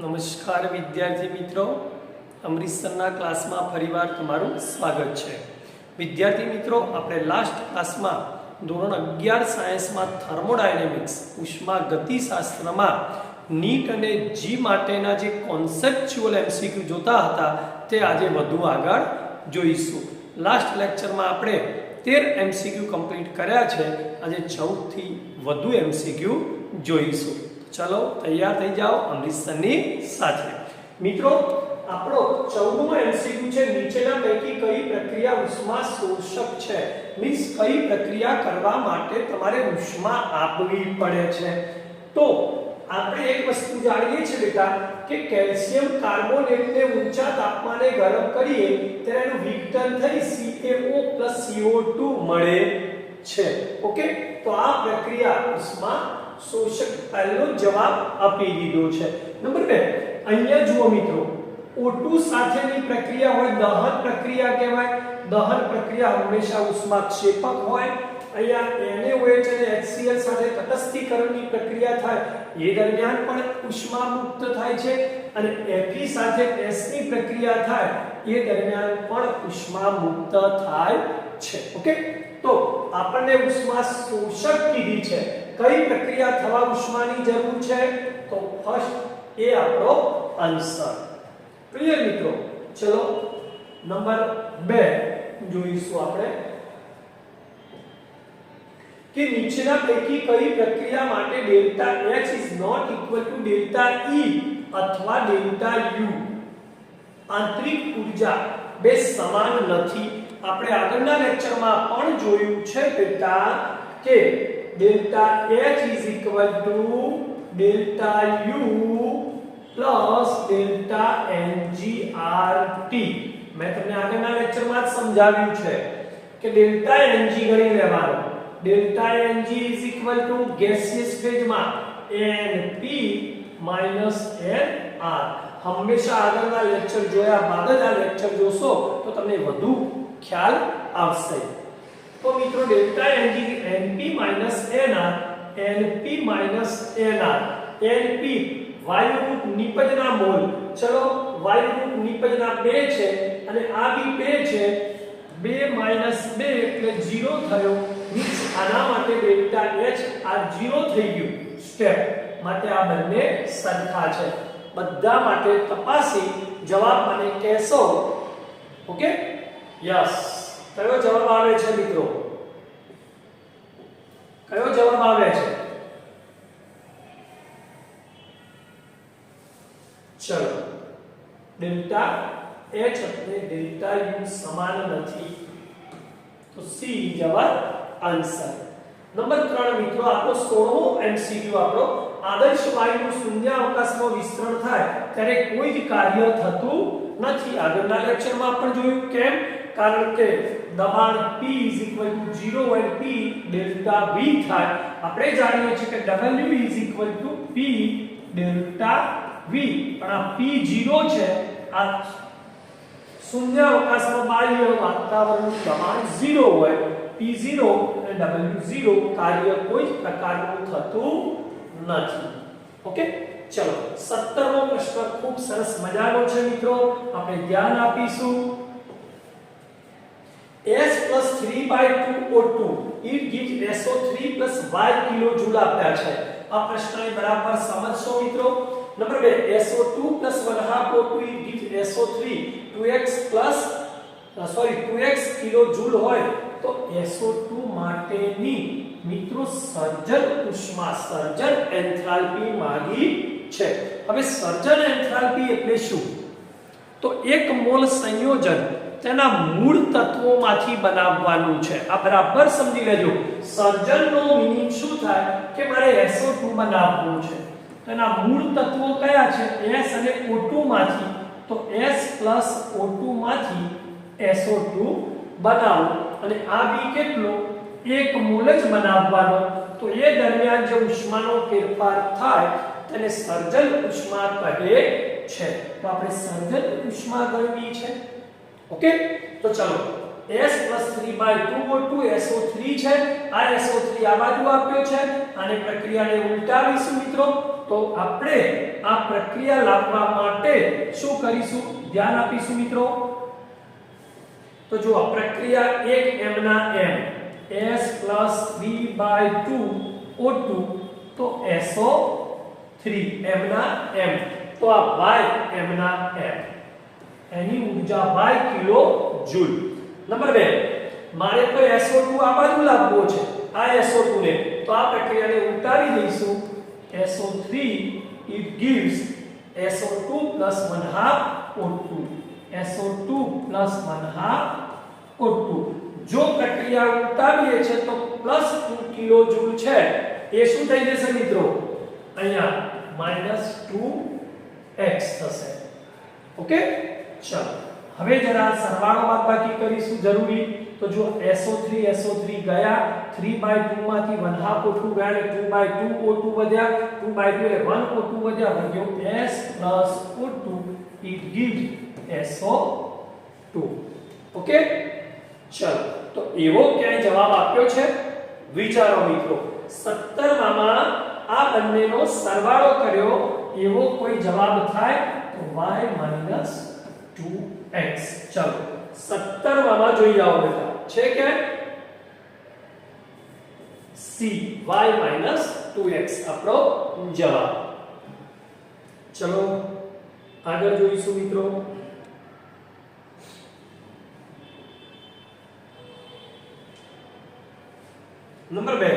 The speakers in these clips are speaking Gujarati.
નમસ્કાર વિદ્યાર્થી મિત્રો. અમૃતસરના ક્લાસમાં ફરીવાર તમારું સ્વાગત છે. વિદ્યાર્થી મિત્રો, આપણે લાસ્ટ ક્લાસમાં ધોરણ અગિયાર સાયન્સમાં થર્મોડાયનેમિક્સ ઉષ્મા ગતિશાસ્ત્રમાં નીટ અને જી માટેના જે કોન્સેપ્ચ્યુઅલ એમસીક્યુ જોતા હતા, તે આજે વધુ આગળ જોઈશું. લાસ્ટ લેક્ચરમાં આપણે તેર એમસીક્યુ કમ્પ્લીટ કર્યા છે. આજે ચૌદથી વધુ એમસીક્યુ જોઈશું. ચલો તૈયાર થઈ જાઓ અમૃતસરની સાથે. મિત્રો, આપણો ચૌદમો એમસીક્યુ છે, નીચેના પૈકી કઈ પ્રક્રિયા ઉષ્મા શોષક છે? મીન્સ કઈ પ્રક્રિયા કરવા માટે તમારે ઉષ્મા આપવી પડે છે? તો આપણે એક વસ્તુ જાણીએ છીએ બેટા, કે કેલ્શિયમ કાર્બોનેટને ઊંચા તાપમાને ગરમ કરીએ, ત્યારે એનું વિઘટન થઈ CaO CO2 મળે છે. ઓકે? તો આ પ્રક્રિયા ઉષ્મા શોષક પહેલો જવાબ આપી દીધો છે. નંબર 2 અહીંયા જુઓ મિત્રો O2 સાથેની પ્રક્રિયા હોય, દહન પ્રક્રિયા કહેવાય. દહન પ્રક્રિયા હંમેશા ઉષ્માક્ષેપક હોય. અહીંયા NaOH અને HCl સાથે તટસ્થીકરણની પ્રક્રિયા થાય. એ દરમિયાન પણ ઉષ્મા મુક્ત થાય છે અને Fe સાથે S ની પ્રક્રિયા થાય. એ દરમિયાન પણ ઉષ્મા મુક્ત થાય છે. ઓકે? તો આપણને ઉષ્મા શોષક કીધી છે. કઈ પ્રક્રિયા થવા ઉષ્માની જરૂર છે? તો ફર્સ્ટ એ આપણો આન્સર ક્લિયર મિત્રો, ચલો નંબર 2 જોઈશું આપણે. કે નીચેના પૈકી કઈ પ્રક્રિયા માટે delta H is not equal to delta E અથવા ડેલ્ટા U? આંતરિક ઊર્જા બે સમાન નથી. આપણે આગળના લેક્ચરમાં પણ જોયું છે, બેટા, કે delta H is equal to delta U plus delta NGRT મેં તમને આગળના લેક્ચરમાં જ સમજાવ્યું છે કે ડેલ્ટા NG ગણી લેવાનો. Delta NG is equal to gaseous ફેઝમાં NP માઇનસ NR હંમેશા આગળના લેક્ચર જોયા બાદ જ આ લેક્ચર જોશો તો તમને વધુ ખ્યાલ આવશે. તો મિત્રો delta NG NP NR NP NR NP વાયુરૂપ નિપજના મોલ. ચલો વાયુરૂપ નિપજના 2 છે અને આ બી 2 છે. 2 2 એટલે 0 થયો. મીન્સ આના માટે ડેલ્ટા H આ 0 થઈ ગયું. સ્ટેપ. માટે આ બંને સરખા છે. બધા માટે તપાસી જવાબ મને કહેશો. ઓકે? યસ. કયો જવાબ આવે છે મિત્રો? કયો જવાબ આવે છે? ચલો. ડેલ્ટા H અને ડેલ્ટા U સમાન નથી. તો સી જવાબ આન્સર. નંબર 3 મિત્રો આપણો 16મો એમસીક્યુ આપણો. આદર્શ વાયુનું શૂન્ય અવકાશમાં વિસ્તરણ થાય ત્યારે કોઈ જ કાર્ય થતું નથી. આગળના લેક્ચરમાં પણ જોયું કેમ? કારણ કે દબાણ P 0 અને P ડેલ્ટા V થાય. આપણે જાણીએ છીએ કે W P ડેલ્ટા V. પણ આ P0 છે, આ શૂન્ય અવકાશમાં બાહ્ય વાતાવરણનું દબાણ 0 હોય. P0 અને W0 કાર્ય કોઈ પ્રકારનું થતું નથી. ઓકે ચલો 17મો પ્રશ્ન ખૂબ સરસ મજાનો છે મિત્રો. આપણે ધ્યાન આપીશું. S 3 by 2 O2 it gives SO3 y કિલોજૂલ આપ્યા છે. આ પ્રશ્નને બરાબર સમજશો મિત્રો? Number 2 SO2 1/2 O2 it gives SO3 2x sorry 2x kilojoule હોય તો SO2 માટેની મિત્રો સર્જન ઉષ્મા, સર્જન એન્થાલ્પી માગી છે. હવે સર્જન એન્થાલ્પી એટલે શું? તો એક મોલ સંયોજન તેના મૂળ તત્વોમાંથી બનાવવાનું છે. આ બરાબર સમજી લેજો. સર્જનનો મીનિંગ શું થાય? કે મારે SO2 બનાવવું છે. તેના મૂળ તત્વો કયા છે? S અને O2 માંથી. તો S O2 માંથી SO2 બનાવો. અને આ બી કેટલો? એક મોલ જ બનાવવાનો. તો એ દરમિયાન જે ઉષ્માનો ફેરફાર થાય, તેને સર્જન ઉષ્મા કહે છે. તો આપણે સર્જન ઉષ્મા ગણવી છે. ઓકે? તો ચલો. S 3/2 SO3 છે. આ SO3 આ બાજુ આપ્યો છે અને પ્રક્રિયાને ઉલટાવીશું મિત્રો. તો આપણે આ પ્રક્રિયા લાવવા માટે શું કરીશું? ધ્યાન આપીશું મિત્રો. તો જુઓ, પ્રક્રિયા 1 m ના m. S 3/2 O2 તો SO3 m ના m. તો આ y m ના m. એની ઊર્જા y કિલો જૂલ. નંબર 2 મારે તો SO2 આ બાજુ લાવવો છે? આ SO2 ને. તો આ પ્રક્રિયાને ઉલટાવી દઈશું. SO3 it gives SO2 plus 1 half O2 SO2 plus 1 half O2 જો પ્રક્રિયા ઉલટાવીએ છે તો પ્લસ 2 કિલો જૂલ છે. એ શું થઈ જશે મિત્રો? અહીંયા માઇનસ 2x થશે. ઓકે ચલો. હવે જરા સરવાળો બાદબાકી કરીશું જરૂરી. તો જો SO3 SO3 ગયા 3/2 માંથી 1 half O2 ગયા એટલે 2/2 O2 વધ્યા. 2/2 એટલે 1 O2 વધ્યા. ભાગ્યો S O2 it gives SO2 okay ચલો. તો એવો ક્યાંય જવાબ આપ્યો છે? વિચારો મિત્રો. 17 માં આ બંનેનો સરવાળો કર્યો. એવો કોઈ જવાબ થાય તો y 2x ચલો 17 માં જોઈ આવો બેટા છે કે c, y 2x આપણો જવાબ ચલો આગળ જોઈશું મિત્રો નંબર 2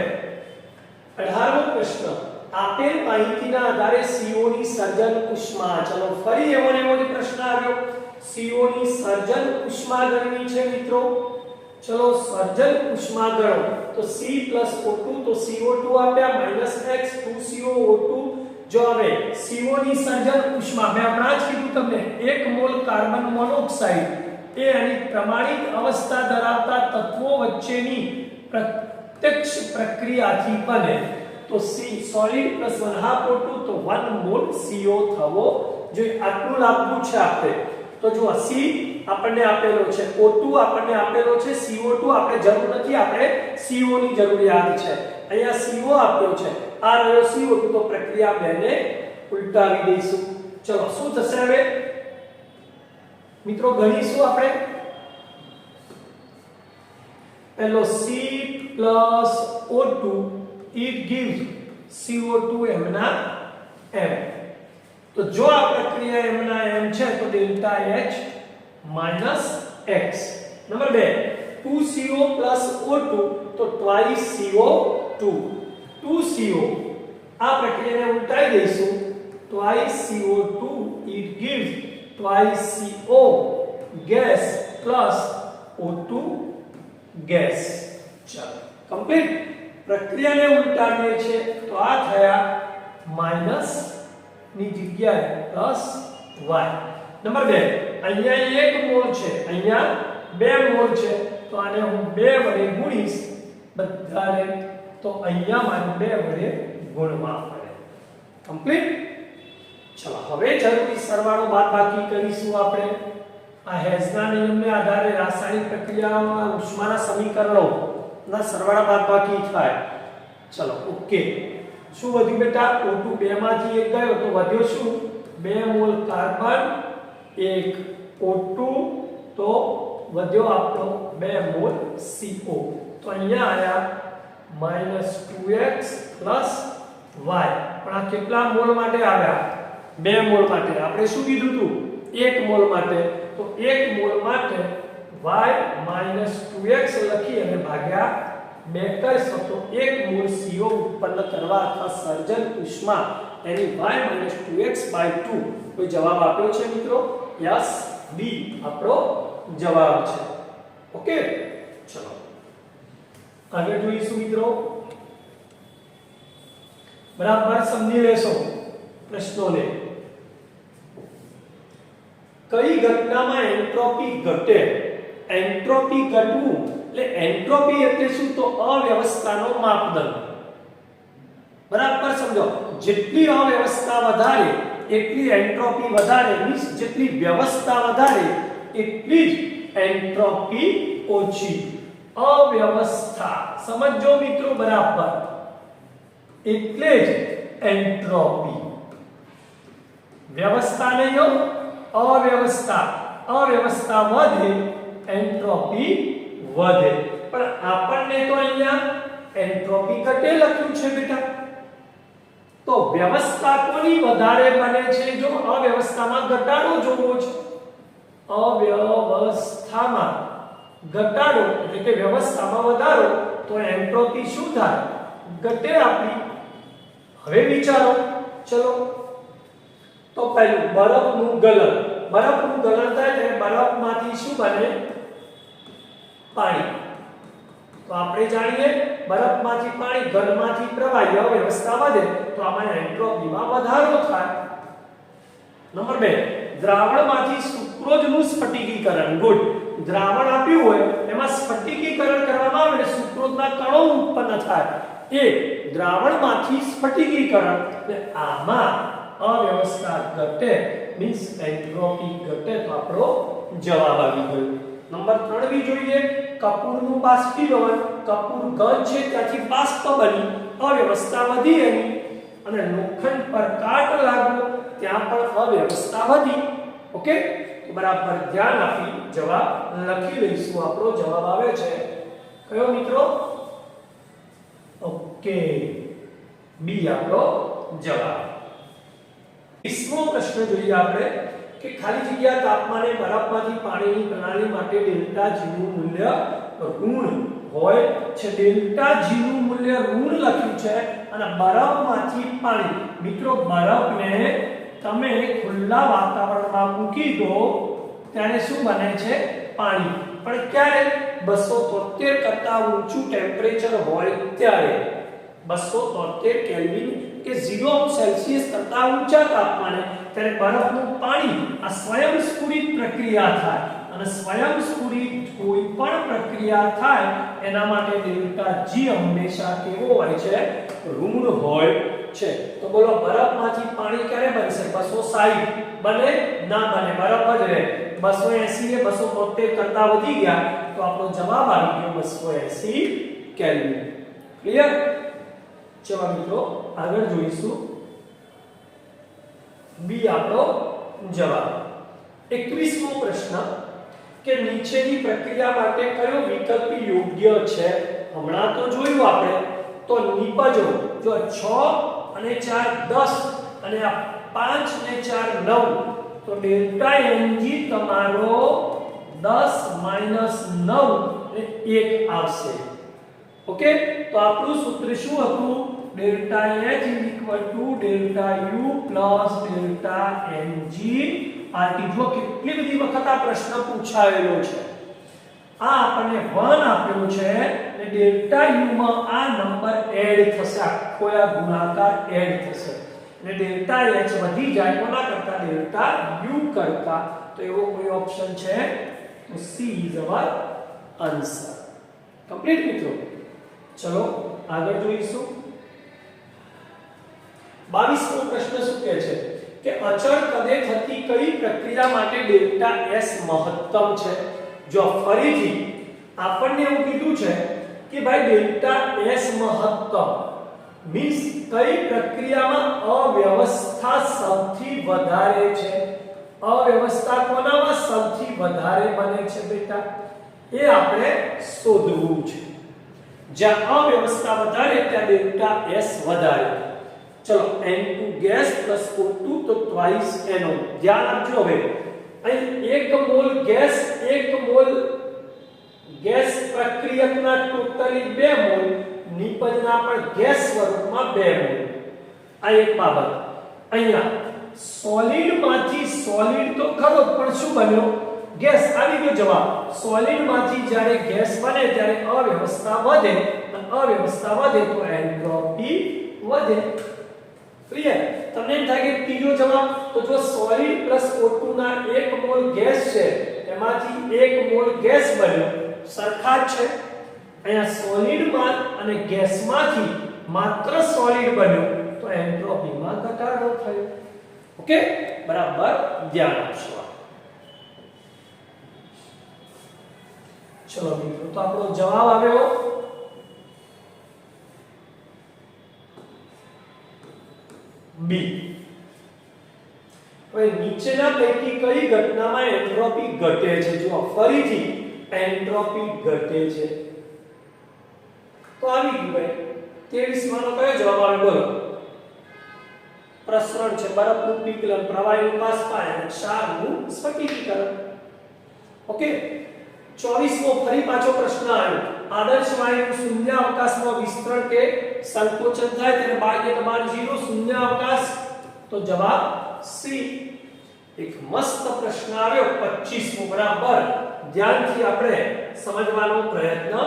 18મો પ્રશ્ન આપેલ માહિતીના આધારે CO ની સર્જન ઉષ્મા ચલો ફરી એવો ને એવો જ પ્રશ્ન આવ્યો CO ની સર્જન ઉષ્મા ગણવી છે મિત્રો. ચલો સર્જન ઉષ્મા ગણો તો C O2 તો CO2 આપ્યા -x 2CO2 જો હવે CO ની સર્જન ઉષ્મા. મેં હમણાં જ કીધું તમને 1 મોલ કાર્બન મોનોક્સાઇડ. એ એની પ્રમાણિત અવસ્થા ધરાવતા તત્વો વચ્ચેની પ્રત્યક્ષ પ્રક્રિયાથી બને. તો C solid plus 1 half O2 તો 1 મોલ CO થવો જોઈએ. આટલું લાવવું છે આપણે. તો જુઓ, C આપણને આપેલો છે. O2 આપણને આપેલો છે. CO2 આપણે જરૂર નથી, આપણે CO ની જરૂરિયાત છે. અહીંયા CO આપ્યો છે. આ રહ્યો CO2 તો પ્રક્રિયા બેને ઉલટાવી દઈશું. ચલો, શું થશે હવે? મિત્રો, ગણીશું આપણે? પેલો C O2 it gives CO2 એમના એમ તો જો આ પ્રક્રિયા m m છે, તો delta H x. Number 2 2CO O2 તો twice CO2 2CO આ પ્રક્રિયાને ઉલટાઈ દઈશું. twice CO2 it gives twice CO gas plus O2 gas. ચાલો કમ્પ્લીટ પ્રક્રિયાને ઉલટાવીએ છે તો આ થયા માઇનસની જગ્યાએ પ્લસ y. નંબર 2 અહીંયા એક મોલ છે. અહીંયા બે મોલ છે. તો આને હું બે વડે ગુણીશ બધાને. તો અહીંયા મારે બે વડે ગુણવા પડે. કમ્પ્લીટ ચલો, હવે જરૂરી સરવાળો બાદબાકી કરીશું આપણે. આ હેઝના નિયમને આધારે રાસાયણિક પ્રક્રિયામાં ઉષ્માના સમીકરણો ના સરવાળા બાદબાકી થાય. ચલો ઓકે શું વધ્યું બેટા? O2 બેમાંથી એક ગયો, તો વધ્યો શું? બે મોલ કાર્બન, એક O2 તો વધ્યો આપણો બે મોલ CO તો અહીંયા આયા -2x y. પણ આ કેટલા મોલ માટે આવ્યા? બે મોલ માટે. આપણે શું કીધું હતું એક મોલ માટે. તો એક મોલ માટે y 2x લખી અને ભાગ્યા બે કરશો તો એક મોલ CO ઉત્પન્ન કરવા અથવા સર્જન ઉષ્મા એની y 2x 2 કોઈ જવાબ આપ્યો છે મિત્રો? યસ. બી આપણો જવાબ છે. ઓકે? ચલો. આગળ જોઈશું મિત્રો. બરાબર સમજી લેશો પ્રશ્નોને. કઈ ઘટનામાં એન્ટ્રોપી ઘટે? એન્ટ્રોપી ઘટવું એટલે એન્ટ્રોપી એટલે શું? તો અવ્યવસ્થાનો માપદંડ. બરાબર સમજો. જેટલી અવ્યવસ્થા વધારે, એટલી એન્ટ્રોપી વધારે, મીન્સ જેટલી વ્યવસ્થા વધારે, એટલી જ એન્ટ્રોપી ઓછી. અવ્યવસ્થા. સમજો મિત્રો બરાબર. એટલે જ એન્ટ્રોપી. વ્યવસ્થા નહીં અવ્યવસ્થા. અવ્યવસ્થા વધે, એન્ટ્રોપી વધે. પણ આપણને તો અહીંયા એન્ટ્રોપી ઘટે લખ્યું છે બેટા. તો વ્યવસ્થા કોની વધારે બને છે? જો અવ્યવસ્થામાં ઘટાડો જોવો છે, અવ્યવસ્થામાં ઘટાડો, એટલે કે વ્યવસ્થામાં વધારો, તો એન્ટ્રોપી શું થાય? ઘટે આપણી. હવે વિચારો. ચલો. તો પહેલું, બરફનું ગલન. બરફનું ગલન થાય એટલે બરફમાંથી શું બને? પાણી. તો આપણે જાણીએ, બરફમાંથી પાણી ઘનમાંથી પ્રવાહી અવ્યવસ્થા વધે તો આમાં એન્ટ્રોપીમાં વધારો થાય. નંબર 2 દ્રાવણમાંથી સુક્રોઝનું સ્ફટિકીકરણ, ગુડ. દ્રાવણ આપ્યું હોય, એમાં સ્ફટિકીકરણ કરવામાં આવે એટલે સુક્રોઝના કણો ઉત્પન્ન થાય. એ, દ્રાવણમાંથી સ્ફટિકીકરણ એટલે આમાં અવ્યવસ્થા ઘટે મીન્સ એન્ટ્રોપી ઘટે તો આપણો જવાબ આવી ગયો. નંબર 3 બી જોઈએ, કપૂરનું બાષ્પીભવન કપૂર ઘન છે, ત્યાંથી બાષ્પ બની અવ્યવસ્થા વધી એની, અને લોખંડ પર કાટ લાગવો, ત્યાં પણ અવ્યવસ્થા વધી. ઓકે? બરાબર ધ્યાન આપી, જવાબ લખી લઈશું. આપણો જવાબ આવે છે. કયો મિત્રો? ઓકે. બી આપણો જવાબ. વીસમો પ્રશ્ન જોઈએ આપણે. કે ખાલી જગ્યા તાપમાને બરફમાંથી પાણીની પ્રણાલી માટે ડેલ્ટા G નું મૂલ્ય ઋણ હોય છે. ડેલ્ટા G નું મૂલ્ય ઋણ લખ્યું છે અને બરફમાંથી પાણી. મિત્રો, બરફને તમે ખુલ્લા વાતાવરણમાં મૂકી દો, ત્યારે શું બને છે? પાણી. પણ ક્યારે? 273 કરતા ઊંચું ટેમ્પરેચર હોય ત્યારે. 273 કેલ્વિન કે 0 અંશ સેલ્સિયસ કરતા ઊંચા તાપમાને ત્યારે બરફનું પાણી આ સ્વયંસ્ફુરિત પ્રક્રિયા થાય. અને સ્વયંસ્ફુરિત કોઈ પણ પ્રક્રિયા થાય, એના માટે ડેલ્ટા G હંમેશા કેવો હોય છે? ઋણ હોય છે. તો બોલો, બરફમાંથી પાણી ક્યારે બનશે? 260 બને? ના બને. બરફ જ રહે. 280 ને 270 કરતા વધી ગયા. તો આપણો જવાબ આવી ગયો 280 કેલ્વિન ક્લિયર ચલો મિત્રો, આગળ જોઈશું. બી આપણો જવાબ. 21મો પ્રશ્ન કે નીચેની પ્રક્રિયા માટે કયો વિકલ્પ યોગ્ય છે? હમણાં તો જોયું આપણે. તો નિપજો. જો 6 અને 4 10 અને આ 5 ને 4 9 તો ડેલ્ટા એનજી તમારો 10 9 ને 1 આવશે. ઓકે? તો આપણું સૂત્ર શું હતું? Delta h equal to delta u plus delta ng આ જો કેટલી બધી વખત આ પ્રશ્ન પૂછાયેલો છે. આ આપણને 1 આપ્યો છે એટલે ડેલ્ટા u માં આ નંબર એડ થશે, આખો આ ગુણાકાર એડ થશે. એટલે ડેલ્ટા h વધી જાય કોના કરતા? ડેલ્ટા u કરતા. તો એવો કોઈ ઓપ્શન છે? તો C is our answer complete મિત્રો? ચલો આગળ જોઈશું. 22મો પ્રશ્ન શું કહે છે? કે અચળ કદે થતી કઈ પ્રક્રિયા માટે ડેલ્ટા S મહત્તમ છે? જો ફરીથી આપણને એવું કીધું છે કે ભાઈ ડેલ્ટા S મહત્તમ મીન્સ કઈ પ્રક્રિયામાં અવ્યવસ્થા સૌથી વધારે છે? અવ્યવસ્થા કોનામાં સૌથી વધારે બને છે બેટા? એ આપણે શોધવું છે. જ્યાં અવ્યવસ્થા વધારે, ત્યાં ડેલ્ટા S વધારે. ચલો N2 ગેસ O2 તો ટ્વાઇસ NO ધ્યાન આપજો હવે. અહીં 1 મોલ ગેસ 1 મોલ ગેસ પ્રક્રિયકના ટોટલી 2 મોલ, નિપજના પણ ગેસ સ્વરૂપમાં 2 મોલ. આ એક બાબત. અહીંયા સોલિડમાંથી સોલિડ તો ખરો પણ શું બન્યો? ગેસ. આવી ગયો જવાબ. સોલિડમાંથી જ્યારે ગેસ બને, ત્યારે અવ્યવસ્થા વધે. અને અવ્યવસ્થા વધે તો એન્ટ્રોપી વધે. ક્લિયર તમને એમ થાય કે ત્રીજો જવાબ તો જો સોલિડ પ્લસ O2 ના 1 મોલ ગેસ છે એમાંથી 1 મોલ ગેસ બન્યો. સરખા છે. અહીંયા સોલિડમાં અને ગેસમાંથી માત્ર સોલિડ બન્યો, તો એન્ટ્રોપીમાં ઘટાડો થયો. ઓકે? બરાબર? ધ્યાન આપશો ચલો મિત્રો, તો આપણો જવાબ આવ્યો બી. હવે નીચેના પૈકી કઈ ઘટનામાં એન્ટ્રોપી ઘટે છે? જો ફરીથી એન્ટ્રોપી ઘટે છે. તો આવી ગયું ભાઈ. 23 માનો કયો જવાબ આવે? બોલો. પ્રસરણ છે, બરફનું પીગલન પ્રવાહીનું બાષ્પાયન, ક્ષારનું સ્ફટિકીકરણ. ઓકે? 24મો ફરી પાછો પ્રશ્ન આવ્યો. આદર્શ શૂન્ય અવકાશમાં વિસ્તરણ કે સંકોચન થાય ત્યારે બાહ્ય દબાણ 0 શૂન્ય અવકાશ. તો જવાબ સી. એક મસ્ત પ્રશ્ન આવ્યો 25મો બરાબર. ધ્યાનથી આપણે સમજવાનો પ્રયત્ન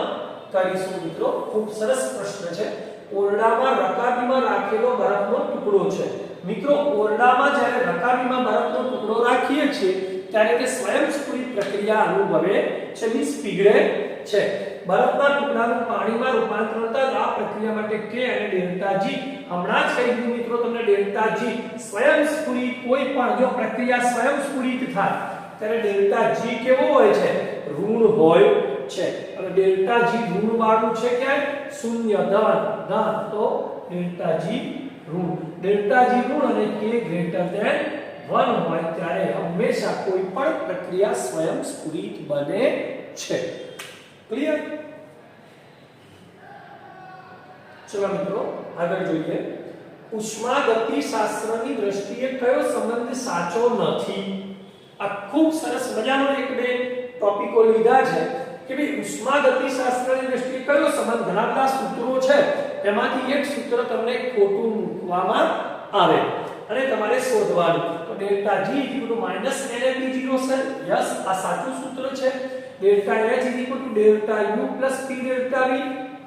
કરીશું મિત્રો. ખૂબ સરસ પ્રશ્ન છે. ઓરડામાં રકાબીમાં રાખેલો બરફનો ટુકડો છે. મિત્રો, ઓરડામાં જ્યારે રકાબીમાં બરફનો ટુકડો રાખીએ છીએ, ત્યારે તે સ્વયંસ્ફુરિત પ્રક્રિયા અનુભવે છે. મીન્સ પીગળે છે. બરફના ટુકડાનું પાણીમાં રૂપાંતર થતા આ પ્રક્રિયા માટે કે અને ડેલ્ટા જી હમણાં જ કહી દીધું મિત્રો તમને ડેલ્ટા જી સ્વયંસ્ફુરિત કોઈ પણ, જો પ્રક્રિયા સ્વયંસ્ફુરિત થાય, ત્યારે ડેલ્ટા જી કેવો હોય છે? ઋણ હોય છે. અને ડેલ્ટા જી ઋણ વાળું છે કે શૂન્ય, ધન ધન. તો ડેલ્ટા જી ઋણ. ડેલ્ટા જી ઋણ અને કે ગ્રેટર ધેન 1 હોય ત્યારે હંમેશા કોઈ પણ પ્રક્રિયા સ્વયંસ્ફુરિત બને છે. ક્લિયર ચલો મિત્રો, આગળ જોઈએ. ઉષ્માગતિશાસ્ત્રની દ્રષ્ટિએ કયો સંબંધ સાચો નથી? આ ખૂબ સરસ મજાનો એક બે ટોપિકો લીધા છે કે ભાઈ ઉષ્માગતિશાસ્ત્રની દ્રષ્ટિએ કયો સંબંધ? ઘણા બધા સૂત્રો છે. એમાંથી એક સૂત્ર તમને ખોટું મૂકવામાં આવે. અને તમારે શોધવાનું. તો delta G equal to minus LMB0 છે યસ આ સાચું સૂત્ર છે. Delta H delta U P delta V.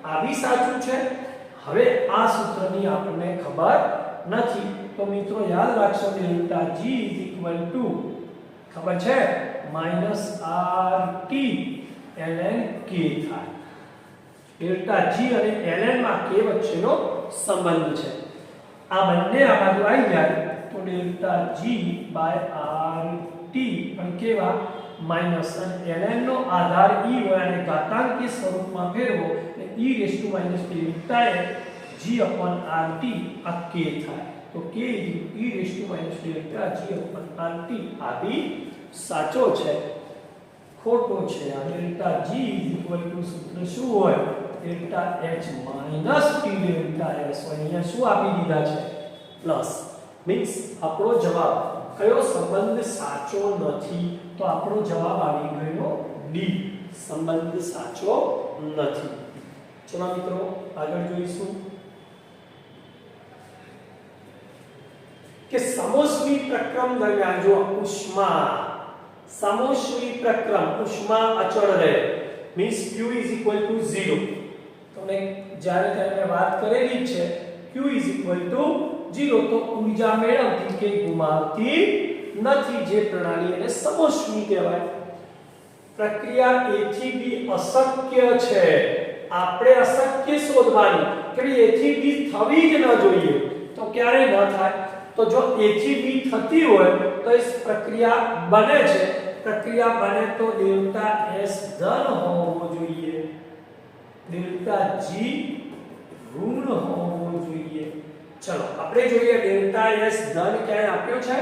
આ બી સાચું છે. હવે આ સૂત્રની આપણને ખબર નથી. તો મિત્રો, યાદ રાખશો, ડેલ્ટા G ખબર છે? RT ln K થાય. ડેલ્ટા G અને ln માં K વચ્ચેનો સંબંધ છે. આ બંને આ બાજુ આવી જાય. તો ડેલ્ટા G RT પણ કેવા? માઇનસ અને ln નો આધાર e હોય અને કે સ્વરૂપમાં ફેરવો એટલે e રેસ ટુ માઇનસ એ g upon RT આ k થાય. તો k e raise to minus delta g upon RT આ બી સાચો છે. ખોટો છે. અને ડેલ્ટા g સૂત્ર શું હોય? Delta h minus t delta s. અહીંયા શું આપી દીધા છે? પ્લસ મીન્સ આપણો જવાબ કયો સંબંધ સાચો નથી? તો આપણો જવાબ આવી ગયો ડી સંબંધ સાચો નથી. ચલો મિત્રો, આગળ જોઈશું. કે સમોષ્મી પ્રક્રમ દરમિયાન જો ઉષ્મા સમોષ્મી પ્રક્રમ ઉષ્મા અચળ રહે મીન્સ q 0 તમને જ્યારે ત્યારે વાત કરેલી છે, q 0 તો ઊર્જા મેળવતી કે ગુમાવતી નથી, જે પ્રણાલી એને સમોષ્મી કહેવાય. પ્રક્રિયા એ થી બી અશક્ય છે. આપણે અશક્ય શોધવાની કે એ થી બી થવી જ ન જોઈએ. તો ક્યારે ન થાય? તો જો એ થી બી થતી હોય, તો એ પ્રક્રિયા બને છે. પ્રક્રિયા બને તો ડેલ્ટા s ધન હોવો જોઈએ. ડેલ્ટા g ઋણ હોવો જોઈએ. ચલો, આપણે જોઈએ ડેલ્ટા એસ ધન ક્યાંય આપ્યો છે?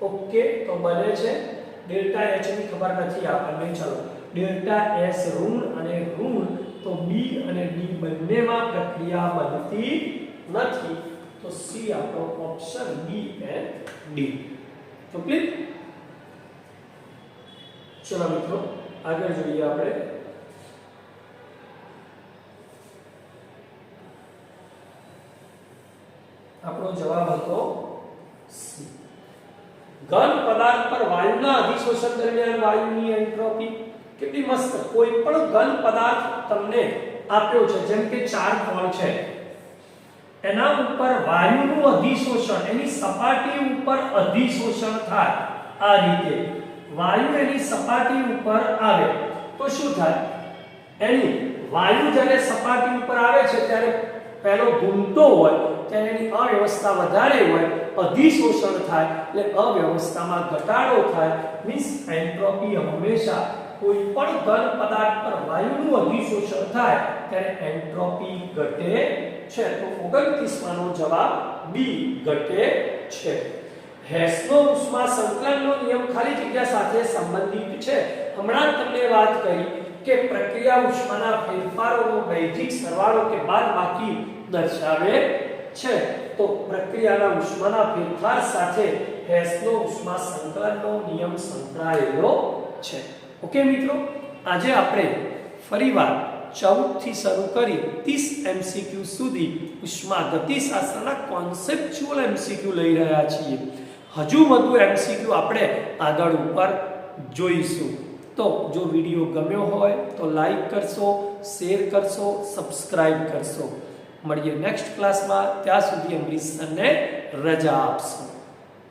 ઓકે, તો બને છે ડેલ્ટા એચની ખબર નથી આપણને, ચલો. ડેલ્ટા એસ ઋણ અને ઋણ, તો બી અને ડી બંનેમાં પ્રક્રિયા બનતી નથી. તો સી આપણો ઓપ્શન બી એન્ડ ડી તો ક્લિક? ચલો મિત્રો, આગળ જોઈએ આપણે. આપણો જવાબ હતો સી. ઘન પદાર્થ પર વાયુના અધિશોષણ દરમિયાન વાયુની એન્ટ્રોપી કેટલી મસ્ત. કોઈ પણ ઘન પદાર્થ તમને આપ્યો છે, જેમ કે ચાર કોણ છે. એના ઉપર વાયુનું અધિશોષણ, એની સપાટી ઉપર અધિશોષણ થાય આ રીતે. વાયુ એની સપાટી ઉપર આવે. તો શું થાય? એની વાયુ જ્યારે સપાટી ઉપર આવે છે, ત્યારે પહેલો ઘૂમતો હોય ત્યારે એની અવ્યવસ્થા વધારે હોય, અધિશોષણ થાય, એટલે અવ્યવસ્થામાં ઘટાડો થાય મીન્સ એન્ટ્રોપી હંમેશા કોઈ પણ ઘન પદાર્થ પર વાયુનું અધિશોષણ થાય, ત્યારે એન્ટ્રોપી ઘટે છે. તો 29 માનો જવાબ બી ઘટે છે. હેસનો ઉષ્મા સંકલનનો નિયમ ખાલી જગ્યા સાથે સંબંધિત છે. હમણાં તમને વાત કરી કે પ્રક્રિયા ઉષ્માના ફેરફારોનો વૈજિક સરવાળો કે બાદબાકી દર્શાવે છે, તો પ્રક્રિયાના ઉષ્માના ફેરફાર સાથે હેસનો ઉષ્મા સંકલનનો નિયમ સંકળાયેલો છે. ઓકે મિત્રો? આજે આપણે ફરીવાર 14 થી શરૂ કરી 30 એમસીક્યુ સુધી ઉષ્મા ગતિશાસ્ત્રના કોન્સેપ્ચ્યુઅલ એમસીક્યુ લઈ રહ્યા છીએ. હજુ વધુ એમસીક્યુ આપણે આગળ ઉપર જોઈશું. તો જો વીડિયો ગમ્યો હોય તો લાઈક કરશો શેર કરશો સબસ્ક્રાઈબ કરશો. મળીએ નેક્સ્ટ ક્લાસમાં ત્યાં સુધી અમરીશ સરને રજા આપશો.